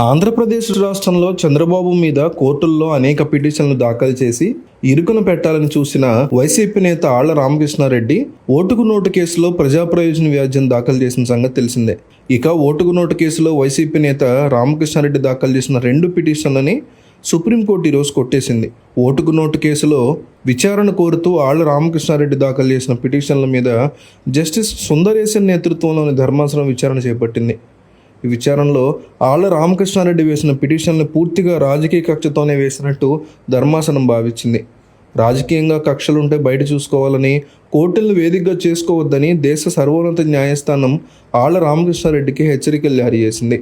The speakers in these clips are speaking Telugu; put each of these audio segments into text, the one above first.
ఆంధ్రప్రదేశ్ రాష్ట్రంలో చంద్రబాబు మీద కోర్టుల్లో అనేక పిటిషన్లు దాఖలు చేసి ఇరుకును పెట్టాలని చూసిన వైసీపీ నేత ఆళ్ళ రామకృష్ణారెడ్డి ఓటుకు నోటు కేసులో ప్రజా ప్రయోజన వ్యాజ్యం దాఖలు చేసిన సంగతి తెలిసిందే. ఇక ఓటుకు నోటు కేసులో వైసీపీ నేత రామకృష్ణారెడ్డి దాఖలు చేసిన రెండు పిటిషన్లని సుప్రీంకోర్టు ఈరోజు కొట్టేసింది. ఓటుకు నోటు కేసులో విచారణ కోరుతూ ఆళ్ళ రామకృష్ణారెడ్డి దాఖలు చేసిన పిటిషన్ల మీద జస్టిస్ సుందరేశన్ నేతృత్వంలోని ధర్మాసనం విచారణ చేపట్టింది. ఈ విచారణలో ఆళ్ళ రామకృష్ణారెడ్డి వేసిన పిటిషన్లు పూర్తిగా రాజకీయ కక్షతోనే వేసినట్టు ధర్మాసనం భావించింది. రాజకీయంగా కక్షలుంటే బయట చూసుకోవాలని కోర్టులను వేదికగా చేసుకోవద్దని దేశ సర్వోన్నత న్యాయస్థానం ఆళ్ళ రామకృష్ణారెడ్డికి హెచ్చరికలు జారీ చేసింది.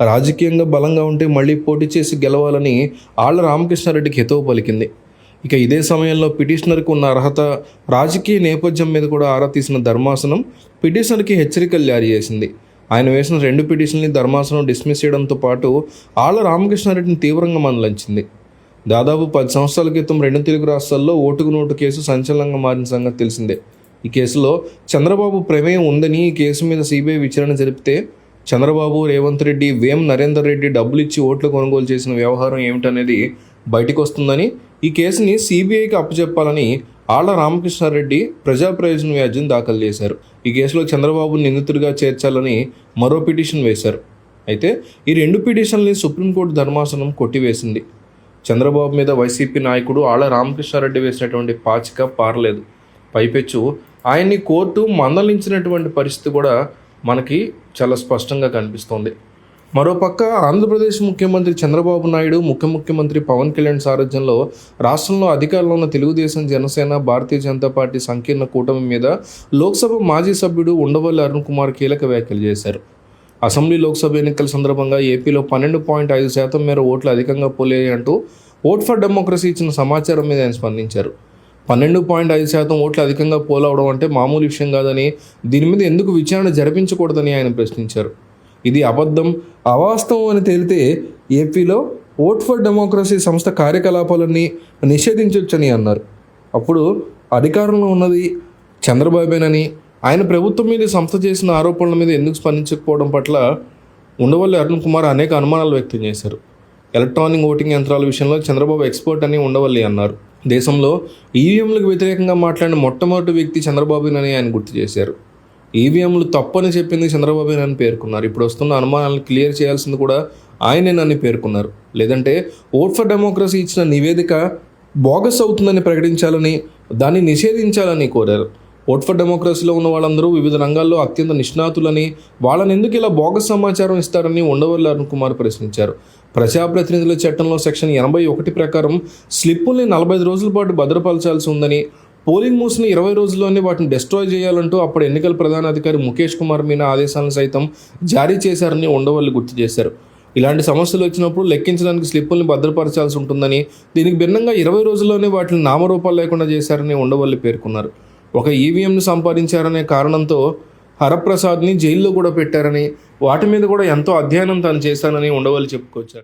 రాజకీయంగా బలంగా ఉంటే మళ్ళీ పోటీ చేసి గెలవాలని ఆళ్ళ రామకృష్ణారెడ్డికి హితవు పలికింది. ఇక ఇదే సమయంలో పిటిషనర్కు ఉన్న అర్హత రాజకీయ నేపథ్యం మీద కూడా ఆరా తీసిన ధర్మాసనం పిటిషనర్కి హెచ్చరికలు జారీ చేసింది. ఆయన వేసిన రెండు పిటిషన్ని ధర్మాసనం డిస్మిస్ చేయడంతో పాటు ఆళ్ళ రామకృష్ణారెడ్డిని తీవ్రంగా మందలించింది. దాదాపు పది సంవత్సరాల క్రితం రెండు తెలుగు రాష్ట్రాల్లో ఓటుకు నోటు కేసు సంచలనంగా మారిన సంగతి తెలిసిందే. ఈ కేసులో చంద్రబాబు ప్రమేయం ఉందని ఈ కేసు మీద సిబిఐ విచారణ జరిపితే చంద్రబాబు రేవంత్ రెడ్డి వేం నరేందర్ రెడ్డి డబ్బులు ఇచ్చి ఓట్లు కొనుగోలు చేసిన వ్యవహారం ఏమిటనేది బయటకు వస్తుందని ఈ కేసుని సిబిఐకి అప్పచెప్పాలని ఆళ్ళ రామకృష్ణారెడ్డి ప్రజా ప్రయోజన వ్యాజ్యం దాఖలు చేశారు. ఈ కేసులో చంద్రబాబు నిందితుడిగా చేర్చాలని మరో పిటిషన్ వేశారు. అయితే ఈ రెండు పిటిషన్లని సుప్రీంకోర్టు ధర్మాసనం కొట్టివేసింది. చంద్రబాబు మీద వైసీపీ నాయకుడు ఆళ్ళ రామకృష్ణారెడ్డి వేసినటువంటి పాచిక పారలేదు. పైపెచ్చు ఆయన్ని కోర్టు మందలించినటువంటి పరిస్థితి కూడా మనకి చాలా స్పష్టంగా కనిపిస్తోంది. మరోపక్క ఆంధ్రప్రదేశ్ ముఖ్యమంత్రి చంద్రబాబు నాయుడు ముఖ్య ముఖ్యమంత్రి పవన్ కళ్యాణ్ సారథ్యంలో రాష్ట్రంలో అధికారంలో ఉన్న తెలుగుదేశం జనసేన భారతీయ జనతా పార్టీ సంకీర్ణ కూటమి మీద లోక్సభ మాజీ సభ్యుడు ఉండవల్లి అరుణ్ కుమార్ కీలక వ్యాఖ్యలు చేశారు. అసెంబ్లీ లోక్సభ ఎన్నికల సందర్భంగా ఏపీలో పన్నెండు పాయింట్ ఐదు శాతం మేర ఓట్లు అధికంగా పోలేయి అంటూ ఓట్ ఫర్ డెమోక్రసీ ఇచ్చిన సమాచారం మీద ఆయన స్పందించారు. పన్నెండు పాయింట్ ఐదు శాతం ఓట్లు అధికంగా పోలవడం అంటే మామూలు విషయం కాదని దీని మీద ఎందుకు విచారణ జరిపించకూడదని ఆయన ప్రశ్నించారు. ఇది అబద్ధం. అవాస్తవం అని తేలితే ఏపీలో ఓట్ ఫర్ డెమోక్రసీ సంస్థ కార్యకలాపాలన్నీ నిషేధించవచ్చని అన్నారు. అప్పుడు అధికారంలో ఉన్నది చంద్రబాబేనని ఆయన ప్రభుత్వం మీద సంస్థ చేసిన ఆరోపణల మీద ఎందుకు స్పందించకపోవడం పట్ల ఉండవల్లి అరుణ్ కుమార్ అనేక అనుమానాలు వ్యక్తం చేశారు. ఎలక్ట్రానిక్ ఓటింగ్ యంత్రాల విషయంలో చంద్రబాబు ఎక్స్పర్ట్ అని ఉండవల్లి అన్నారు. దేశంలో ఈవీఎంలకు వ్యతిరేకంగా మాట్లాడిన మొట్టమొదటి వ్యక్తి చంద్రబాబునని ఆయన గుర్తు చేశారు. ఈవీఎంలు తప్పని చెప్పింది చంద్రబాబు చంద్రబాబునని పేర్కొన్నారు. ఇప్పుడు వస్తున్న అనుమానాలను క్లియర్ చేయాల్సింది కూడా ఆయనేనని పేర్కొన్నారు. లేదంటే ఓట్ ఫర్ డెమోక్రసీ ఇచ్చిన నివేదిక బోగస్ అవుతుందని ప్రకటించాలని దాన్ని నిషేధించాలని కోరారు. ఓట్ ఫర్ డెమోక్రసీలో ఉన్న వాళ్ళందరూ వివిధ రంగాల్లో అత్యంత నిష్ణాతులని వాళ్ళని ఎందుకు ఇలా బోగస్ సమాచారం ఇస్తారని ఉండవల్లి అరుణ్ కుమార్ ప్రశ్నించారు. ప్రజాప్రతినిధుల చట్టంలో సెక్షన్ ఎనభై ఒకటి ప్రకారం స్లిప్పుల్ని నలభై ఐదు రోజుల పాటు భద్రపరచాల్సి ఉందని పోలింగ్ మూసిన ఇరవై రోజుల్లోనే వాటిని డిస్ట్రాయ్ చేయాలంటూ అప్పుడు ఎన్నికల ప్రధానాధికారి ముఖేష్ కుమార్ మీనా ఆదేశాలను సైతం జారీ చేశారని ఉండవల్లి గుర్తు చేశారు. ఇలాంటి సమస్యలు వచ్చినప్పుడు లెక్కించడానికి స్లిప్పుల్ని భద్రపరచాల్సి ఉంటుందని దీనికి భిన్నంగా ఇరవై రోజుల్లోనే వాటిని నామరూపాలు లేకుండా చేశారని ఉండవల్లి పేర్కొన్నారు. ఒక ఈవీఎంను సంపాదించారనే కారణంతో హరప్రసాద్ని జైల్లో కూడా పెట్టారని వాటి మీద కూడా ఎంతో అధ్యయనం తాను చేశానని ఉండవల్లి చెప్పుకొచ్చారు.